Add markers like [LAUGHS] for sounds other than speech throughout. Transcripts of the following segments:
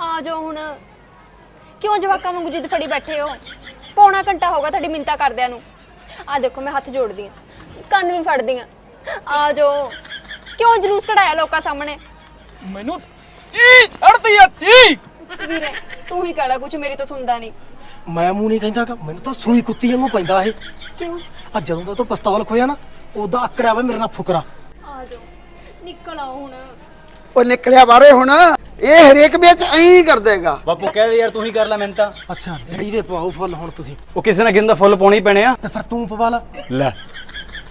ਆ ਜਾਓ ਹੁਣ। ਕਿਉਂ ਜਵਾਕਾਂ ਵਾਂਗੂ ਜਿੱਦ ਫੜੀ ਬੈਠੇ ਹੋ? ਪੌਣਾ ਘੰਟਾ ਹੋ ਗਿਆ ਤੁਹਾਡੀ ਮਿੰਤਾ ਕਰਦਿਆਂ ਨੂੰ। ਆ ਦੇਖੋ ਮੈਂ ਹੱਥ ਜੋੜਦੀ ਆ ਕੰਨ ਵੀ ਫੜਦੀ ਆ ਆ ਜਾਓ। ਕਿਉਂ ਜਲੂਸ ਕਢਾਇਆ ਲੋਕਾਂ ਸਾਹਮਣੇ? ਮੈਨੂੰ ਚੀ ਛੱਡਦੀ ਆ ਚੀ! ਵੀਰੇ ਤੂੰ ਹੀ ਕਹਲਾ ਕੁਝ ਮੇਰੀ ਤਾਂ ਸੁਣਦਾ ਨਹੀਂ। ਮੈਂ ਮੂੰਹ ਨਹੀਂ ਕਹਿੰਦਾ ਕਿ ਮੈਨੂੰ ਤਾਂ ਸੂਈ ਕੁੱਤੀ ਵਾਂਗੂ ਪੈਂਦਾ ਇਹ। ਕਿਉਂ? ਆ ਜਦੋਂ ਦਾ ਤੂੰ ਪਿਸਤੌਲ ਖੋਇਆ ਨਾ ਉਦੋਂ ਆਕੜਿਆ ਵਾ ਮੇਰੇ ਨਾਲ ਫੁਕਰਾ। ਆ ਜਾਓ। ਨਿਕਲ ਆਓ ਹੁਣ। ਉਹ ਨਿਕਲਿਆ ਬਾਰੇ ਹੁਣ। ਇਹ ਹਰੇਕ ਵਿੱਚ ਐਂ ਹੀ ਕਰ ਦੇਗਾ। ਬਾਪੂ ਕਹਿ ਯਾਰ ਤੂੰ ਹੀ ਕਰ ਲੈ ਮੈਨੂੰ ਤਾਂ ਅੱਛਾ ਡੈਡੀ ਦੇ ਪਵਾਓ ਫੁੱਲ ਹੁਣ ਤੁਸੀਂ। ਉਹ ਕਿਸੇ ਨਾ ਕਿਸੇ ਦਾ ਫੁੱਲ ਪਾਉਣੇ ਪੈਣੇ ਆ। ਤੇ ਫਿਰ ਤੂੰ ਪਵਾ ਲਾ। ਲੈ।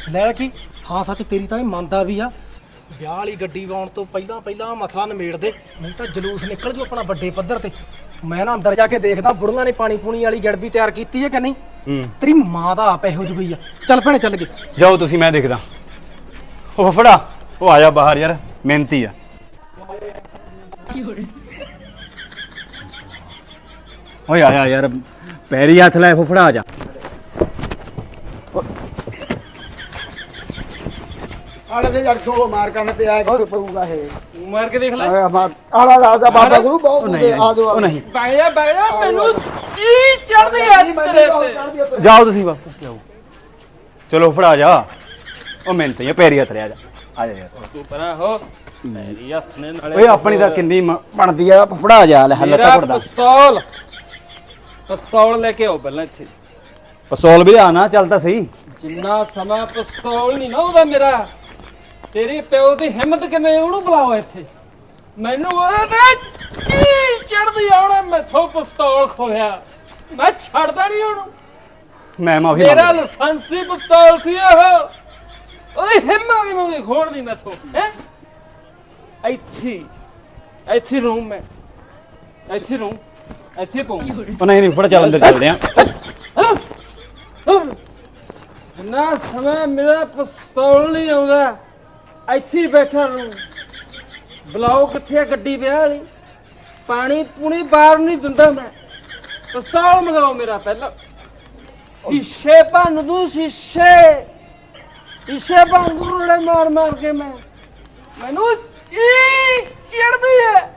ਲੈ ਕੀ? ਹਾਂ ਸੱਚ ਤੇਰੀ ਤਾਂ ਇਹ ਮੰਨਦਾ ਵੀ ਆ। ਵਿਆਹ ਵਾਲੀ ਗੱਡੀ ਵਾਉਣ ਤੋਂ ਪਹਿਲਾਂ ਪਹਿਲਾਂ ਮਸਲਾ ਨਿਮੇੜ ਦੇ। ਨਹੀਂ ਤਾਂ ਜਲੂਸ ਨਿਕਲ ਜੂ ਆਪਣਾ ਵੱਡੇ ਪੱਧਰ ਤੇ। ਮੈਂ ਨਾ ਅੰਦਰ ਜਾ ਕੇ ਦੇਖਦਾ ਬੁੜੀਆਂ ਨੇ ਪਾਣੀ ਪੂਣੀ ਵਾਲੀ ਗੜਬੀ ਤਿਆਰ ਕੀਤੀ ਹੈ ਕਿ ਨਹੀਂ? ਹੂੰ। ਤੇਰੀ ਮਾਂ ਦਾ ਆਪ ਇਹੋ ਜਿਹੀ ਆ। ਚੱਲ ਭੈਣੇ ਚੱਲ ਗਏ। ਜਾਓ ਤੁਸੀਂ ਮੈਂ ਦੇਖਦਾ। ਉਹ ਫੜਾ ਉਹ ਆ ਜਾ ਬਾਹਰ ਯਾਰ ਮਿਹਨਤੀ ਆ। ਓਏ ਆਇਆ ਯਾਰ ਪੈਰੀ ਹੱਥ ਲੈ ਫੁਫੜਾ ਆ ਜਾ। ਆਲੇ ਦੇ ਜੜ ਤੋਂ ਮਾਰ ਕਰਨ ਤੇ ਆਇਆ ਕਿੱਥੇ ਪਊਗਾ ਇਹ। ਮਾਰ ਕੇ ਦੇਖ ਲੈ। ਆਇਆ ਮਾਰ ਆਲਾ ਰਾਜਾ ਬਾਬਾ ਗੁਰੂ ਬਹੁਤ ਉਹ ਨਹੀਂ ਆ। ਜਾਓ ਉਹ ਨਹੀਂ। ਬਹਿ ਜਾ ਬਹਿ ਜਾ ਮੈਨੂੰ ਚੀ ਚੜਦੀ ਆ ਤੇਰੇ ਤੇ ਜਾਓ ਤੁਸੀਂ ਬਾਪੂ ਜਾਓ ਚਲੋ ਫੜਾ ਜਾ। ਉਹ ਮਿਹਨਤੀ ਆ ਪੈਰੀ ਹੱਥ ਲੈ ਆ ਜਾ। ਆ। ਜਾ ਯਾਰ ਤੂੰ ਪਰਾਂ ਹੋ। ਮੇਰੀ ਹੱਥ ਨੇ ਨਾਲੇ ਓਏ ਆਪਣੀ ਤਾਂ ਕਿੰਨੀ ਮ- ਬਣਦੀ ਆ ਫੜਾ ਜਾ ਲੈ ਹੱਲ ਮੇਰਾ ਤਾਂ ਫੜਦਾ। ਪਿਸਤੌਲ। ਪਿਸਤੌਲ ਲੈ ਕੇ ਆਓ ਪਹਿਲਾਂ ਇੱਥੇ। ਪਸੌਲ ਵੀ ਆ ਨਾ ਚੱਲ ਤਾਂ ਸਹੀ। ਜਿੰਨਾ ਸਮਾਂ ਪਿਸਤੌਲ ਨਹੀਂ ਨਾ ਉਹਦਾ ਮੇਰਾ ਤੇਰੀ ਪਿਓ ਦੀ ਹਿੰਮਤ ਕਿਵੇਂ ਉਹਨੂੰ ਬੁਲਾਓ ਇੱਥੇ? ਮੈਨੂੰ ਉਹਦੇ ਤੇ ਚੀ ਚੜਦੀ ਆ ਉਹਨੇ ਮੈਥੋਂ ਪਿਸਤੌਲ ਖੋਇਆ ਮੈਂ ਛੱਡਦਾ ਨਹੀਂ ਉਹਨੂੰ। ਮੈਂ ਮਾਫੀ ਮੇਰਾ ਮੰਗਦਾ। ਲਾਇਸੈਂਸੀ ਪਿਸਤੌਲ ਸੀ ਉਹ। ਉਹਦੀ ਹਿੰਮਤ ਕਿਵੇਂ ਉਹਦੀ ਖੋੜਦੀ ਮੈਥੋਂ ਹੈ? ਇੱਥੇ ਇੱਥੇ ਰੂਮ ਮੈਂ ਇੱਥੇ ਰੂਮ ਇੱਥੇ ਪਊਂ ਉਹ ਨਹੀਂ ਨਹੀਂ ਫੜਾ ਚੱਲ ਅੰਦਰ ਚੱਲਦੇ ਆ। ਨਾ ਸਮਾਂ ਮੇਰਾ ਪਿਸਤੌਲ ਨਹੀਂ ਆਉਂਦਾ ਇੱਥੇ ਹੀ ਬੈਠਾ ਰਹੂੰ ਬੁਲਾਓ ਕਿੱਥੇ ਆ ਗੱਡੀ ਵਿਆਹ ਵਾਲੀ? ਪਾਣੀ ਪੂਣੀ ਬਾਹਰ ਨਹੀਂ ਦਿੰਦਾ ਮੈਂ। ਪਿਸਤੌਲ ਮੰਗਾਓ ਮੇਰਾ ਪਹਿਲਾਂ। ਸ਼ੀਸ਼ੇ ਭੰਨ ਦੂੰ ਸ਼ੀਸ਼ੇ। ਭੰਨ ਦੂੰ ਰੋੜੇ ਮਾਰ ਮਾਰ ਕੇ ਮੈਂ। ਮੈਨੂੰ ਚੀ ਚੜਦੀ ਹੈ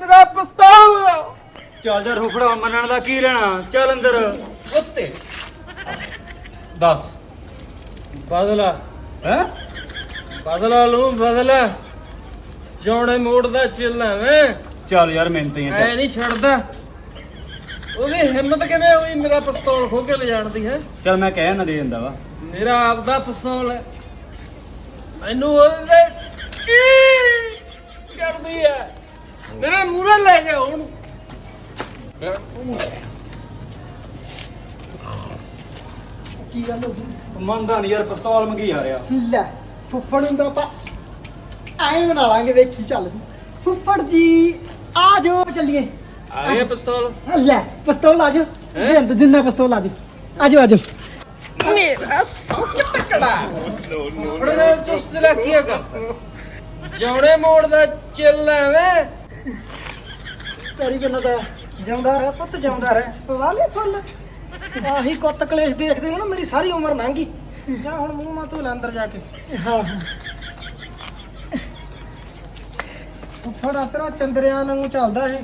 ਮੇਰਾ ਮੰਗਾਓ ਚੱਲ ਜਾ ਰੁਫੜਾ ਮੰਨਣ ਦਾ ਕੀ ਲੈਣਾ? ਚੱਲ ਅੰਦਰ। ਉੱਤੇ। ਦੱਸ। ਬਦਲਾ। ਹੈ? ਬਦਲਾ ਲੂੰ ਬਦਲਾ। ਜੋੜੇ ਮੋੜ ਦਾ ਚਿੱਲਾ ਮੈਂ ਚੱਲ ਯਾਰ ਮਿਹਨਤੀ ਆ ਐ ਨਹੀਂ ਛੱਡਦਾ। ਉਹਦੀ ਹਿੰਮਤ ਕਿਵੇਂ ਹੋਈ? ਮੇਰਾ ਪਿਸਤੌਲ ਖੋ ਕੇ ਲਿਜਾਣ ਦੀ ਹੈ। ਚੱਲ ਮੈਂ ਕਹਿ ਨਾ ਦੇ ਦਿੰਦਾ ਵਾ। ਮੇਰਾ ਆਪਦਾ ਪਿਸਤੌਲ ਹੈ। ਮੈਨੂੰ ਉਹਦੇ ਕੀ ਚੜਦੀ ਹੈ? ਮੇਰੇ ਮੂਹਰੇ ਲੈ ਜਾ ਉਹਨੂੰ ਕੀ ਗੱਲ ਹੋ ਗਈ? ਮੰਨਦਾ ਨਹੀਂ ਯਾਰ ਪਿਸਤੌਲ ਮੰਗੀ ਜਾ ਰਿਹਾ। ਲੈ ਫੁੱਫੜ ਨੂੰ ਤਾਂ ਆਪਾਂ। ਐਂ ਬਣਾ ਲਾਂਗੇ ਵੇਖੀ ਚੱਲ ਤੂੰ। ਫੁੱਫੜ ਜੀ ਆ ਜਾਓ ਚੱਲੀਏ। ਆ ਗਿਆ ਪਿਸਤੌਲ? ਲੈ ਪਿਸਤੌਲ ਆ ਹੈਂ? ਜਿੰਦ ਪਿਸਤੌਲ ਆ ਜਾਓ। ਆ ਜਾਓ ਆ ਜਾਓ। ਮੇਰਾ ਸੌਕ ਟਕੜਾ ਆਪਣੇ ਨਾਲ ਚੁਸਤ ਰੱਖੀਏਗਾ ਜੋੜੇ ਮੋੜ ਦਾ ਚਿੱਲਾ ਵੇ। ਤੇਰੀ ਕਿੰਨਾ ਦਾ ਜਿਉਂਦਾ ਰਹਿ ਪੁੱਤ ਜਿਉਂਦਾ ਰਹਿ। ਪਵਾ ਲੈ ਫੁੱਲ। ਆਹੀ ਕੁੱਤ ਕਲੇਸ਼ ਦੇਖਦੇ ਹੋ ਨਾ ਮੇਰੀ ਸਾਰੀ ਉਮਰ ਲੰਘ। ਗਈ ਜਾ ਹੁਣ ਮੂੰਹ ਮਾ ਧੋ ਲੈ ਅੰਦਰ ਜਾ ਕੇ। ਹਾਂ। ਫੜਾ ਤੇਰਾ ਚੰਦਰਿਆਂ ਵਾਂਗੂ ਚੱਲਦਾ ਇਹ।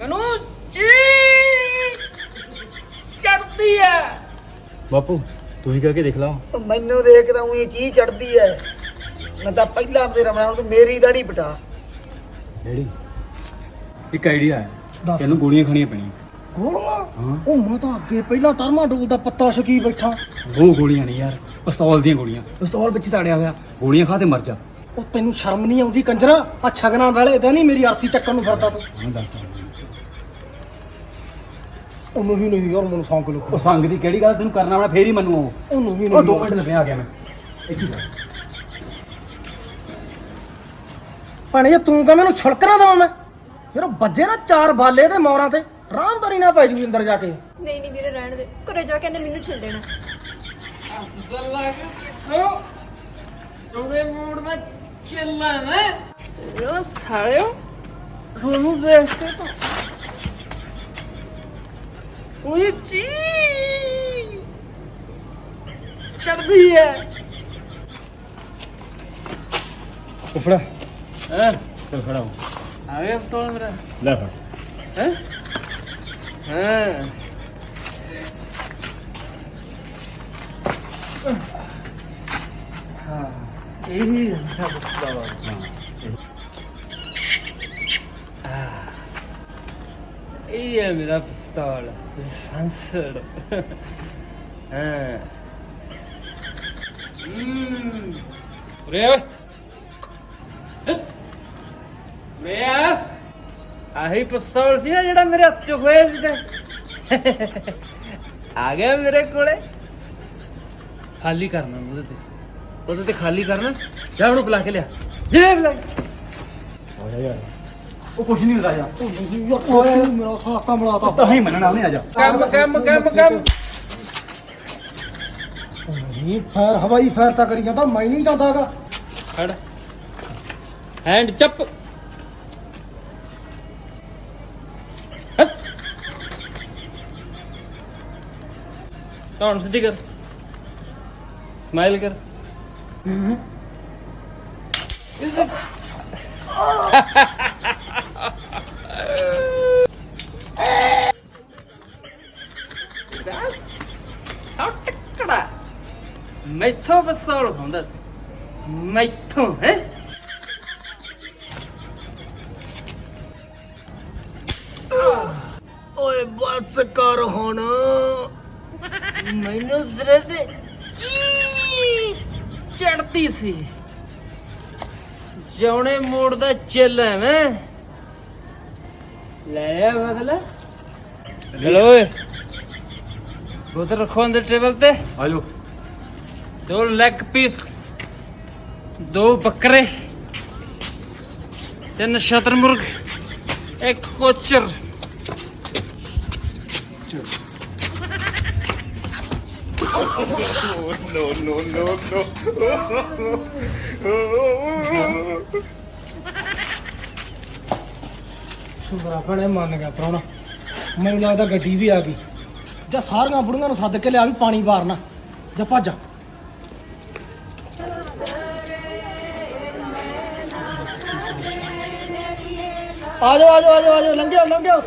ਮੈਨੂੰ ਚੀ ਚੜਦੀ ਹੈ ਬਾਪੂ ਤੂੰ ਹੀ ਕਹਿ ਕੇ ਦੇਖ ਲਾ ਮੈਨੂੰ ਦੇਖਦਾ ਉਹੀ ਚੀਜ਼ ਚੜਦੀ ਐ। ਮੈਂ ਤਾਂ ਪਹਿਲਾਂ ਆਪਦੇ ਰਮਣਾ ਤੂੰ ਮੇਰੀ ਦਾੜੀ ਪਟਾ। ਡੈਡੀ। ਇੱਕ ਆਈਡੀਆ ਹੈ। ਦੱਸ। ਤੈਨੂੰ ਗੋਲੀਆਂ ਖਾਣੀਆਂ ਪੈਣੀਆਂ। ਗੋਲੀਆਂ? ਹਾਂ। ਉਹ ਮੈਂ ਤਾਂ ਅੱਗੇ ਪਹਿਲਾਂ ਟਰਮਾ ਡੋਲ ਦਾ ਪੱਤਾ ਛਕੀ ਬੈਠਾ। ਉਹ ਗੋਲੀਆਂ ਨਹੀਂ ਯਾਰ ਪਿਸਤੌਲ ਦੀਆਂ ਗੋਲੀਆਂ। ਪਿਸਤੌਲ ਵਿੱਚ ਤਾੜਿਆ ਹੋਇਆ। ਗੋਲੀਆਂ ਖਾ ਤੇ ਮਰ ਜਾ। ਉਹ ਤੈਨੂੰ ਸ਼ਰਮ ਨਹੀਂ ਆਉਂਦੀ ਕੰਜਰਾ? ਆ ਛਗਨਾਂ ਵਾਲੇ ਤਾਂ ਨਹੀਂ ਮੇਰੀ ਆਰਤੀ ਚੱਕਣ ਨੂੰ ਫਿਰਦਾ ਤੂੰ। ਹਾਂ ਦੱਸ ਉਹ ਨਹੀਂ ਨਹੀਂ ਯਾਰ ਮੈਨੂੰ ਸੌਂਕ ਲੁਕ ਉਹ ਸੰਗ ਦੀ ਕਿਹੜੀ ਗੱਲ? ਤੈਨੂੰ ਕਰਨਾ ਆਉਣਾ ਫੇਰ ਹੀ ਮੰਨੂ ਉਹ। ਉਹ ਨਹੀਂ ਉਹ 2 ਨਹੀਂ ਮਿੰਟ ਲੱਗੇ ਆ ਗਿਆ ਮੈਂ। ਇੱਥੇ। ਭਣੇ ਤੂੰ ਕਹ ਮੈਨੂੰ ਛੁਲਕਣਾ ਦਵਾਂ ਮੈਂ ਯਾਰ ਉਹ ਵੱਜੇ ਨਾ ਚਾਰ ਬਾਲੇ ਤੇ ਮੌਰਾਂ ਤੇ ਰਾਮਦਾਰੀ ਨਾ ਪੈ ਜੂ ਅੰਦਰ ਜਾ ਕੇ। ਨਹੀਂ ਨਹੀਂ ਵੀਰੇ ਰਹਿਣ ਦੇ। ਘਰੇ ਜਾ ਕੇ ਇਹਨੇ ਮੈਨੂੰ ਛੱਡ ਦੇਣਾ। ਗੱਲਾਂ ਕਿ ਬੈਠੋ ਜੋੜੇ ਮੋੜ ਦਾ ਚਿੱਲਾ ਵੇ ਰੋ ਸਾਲਿਓ। ਤੁਹਾਨੂੰ ਦੇਖ ਕੇ ਤਾਂ ਉਹੀ ਚੀ ਚੜਦੀ ਹੈ ਉਫੜਾ ਹੈ ਚਲ ਖੜਾ ਹੋ ਆ ਗਿਆ ਪਿਸਤੌਲ ਮੇਰਾ ਲੈ ਫੜ ਹੈ ਹਾਂ ਹਾਂ ਇਹ ਹੀ ਮੇਰਾ ਪਿਸਤੌਲ ਇਹ ਹੈ ਮੇਰਾ ਪਿਸਤੌਲ, ਸੰਸਰ। ਹਾਂ। ਰੇ ਰੇ ਆਹੀ ਪਿਸਤੌਲ ਸੀ ਨਾ ਜਿਹੜਾ ਮੇਰੇ ਹੱਥ 'ਚ ਹੋਇਆ ਸੀ ਤੇ। ਆ ਗਿਆ ਮੇਰੇ ਕੋਲੇ। ਖਾਲੀ ਕਰਨਾ ਉਹਦੇ ਤੇ। ਉਹਦੇ ਤੇ ਖਾਲੀ ਕਰਨਾ। ਜਾ ਉਹਨੂੰ ਬੁਲਾ ਕੇ ਲਿਆ। ਜੇ ਬੁਲਾ ਕੇ। ਜਾ ਯਾਰ ਉਹ ਕੁਛ ਨਹੀਂ ਹੁੰਦਾ ਯਾਰ। ਓਏ ਮੇਰਾ ਸਾਕਾ ਮਲਾਤਾ ਤਾਂ ਹੀ ਮੰਨਣਾ ਉਹਨੇ ਆ ਜਾ ਕੰਮ ਕੰਮ ਕੰਮ ਕੰਮ। ਨਹੀਂ ਫਾਇਰ ਹਵਾਈ ਫਾਇਰ ਤਾਂ ਕਰੀ ਜਾਂਦਾ ਮੈਂ ਨਹੀਂ ਜਾਂਦਾਗਾ ਖੜ। ਹੈਂਡ ਚੱਪ। ਤੌਣ ਸਿੱਧੀ ਕਰ। ਸਮਾਈਲ ਕਰ। [LAUGHS] ਟਕੜਾ ਮੈਥੋਂ ਪਿਸਤੌਲ ਹੁੰਦਾ ਸੀ। ਮੈਥੋਂ, ਹੈ? ਓਏ, ਬਸ ਕਰ ਹੁਣ। ਮੈਨੂੰ ਜ਼ਰੇ ਤੇ ਚੜਦੀ ਸੀ। ਜੌਣੇ ਮੋੜ ਦਾ ਚਿੱਲ ਹੈ ਲੈ ਆ ਬਦਲਾ। ਹੈਲੋ ਓਏ। ਬੋਤਲ ਰੱਖੋ ਅੰਦਰ ਟੇਬਲ ਤੇ। ਆ ਜਾਓ ਦੋ ਲੈਗ ਪੀਸ ਦੋ ਬੱਕਰੇ ਤਿੰਨ ਸ਼ਤਰਮੁਰਗ ਇੱਕ ਕੋਚਰ। ਸੁੰਦਰਾ ਭੈਣੇ ਮੰਨ ਗਿਆ ਪ੍ਰਾਹੁਣਾ। ਮੈਨੂੰ ਲੱਗਦਾ ਗੱਡੀ ਵੀ ਆ ਗਈ। ਜਾਂ ਸਾਰੀਆਂ ਬੁੜੀਆਂ ਨੂੰ ਸੱਦ ਕੇ ਲਿਆ ਵੀ ਪਾਣੀ ਵਾਰਨਾ। ਜਾਂ ਭੱਜ ਆ ਜਾਓ ਆ ਜਾਓ ਆ ਜਾਓ ਆ ਜਾਓ, ਲੰਘਿਓ ਲੰਘਿਓ।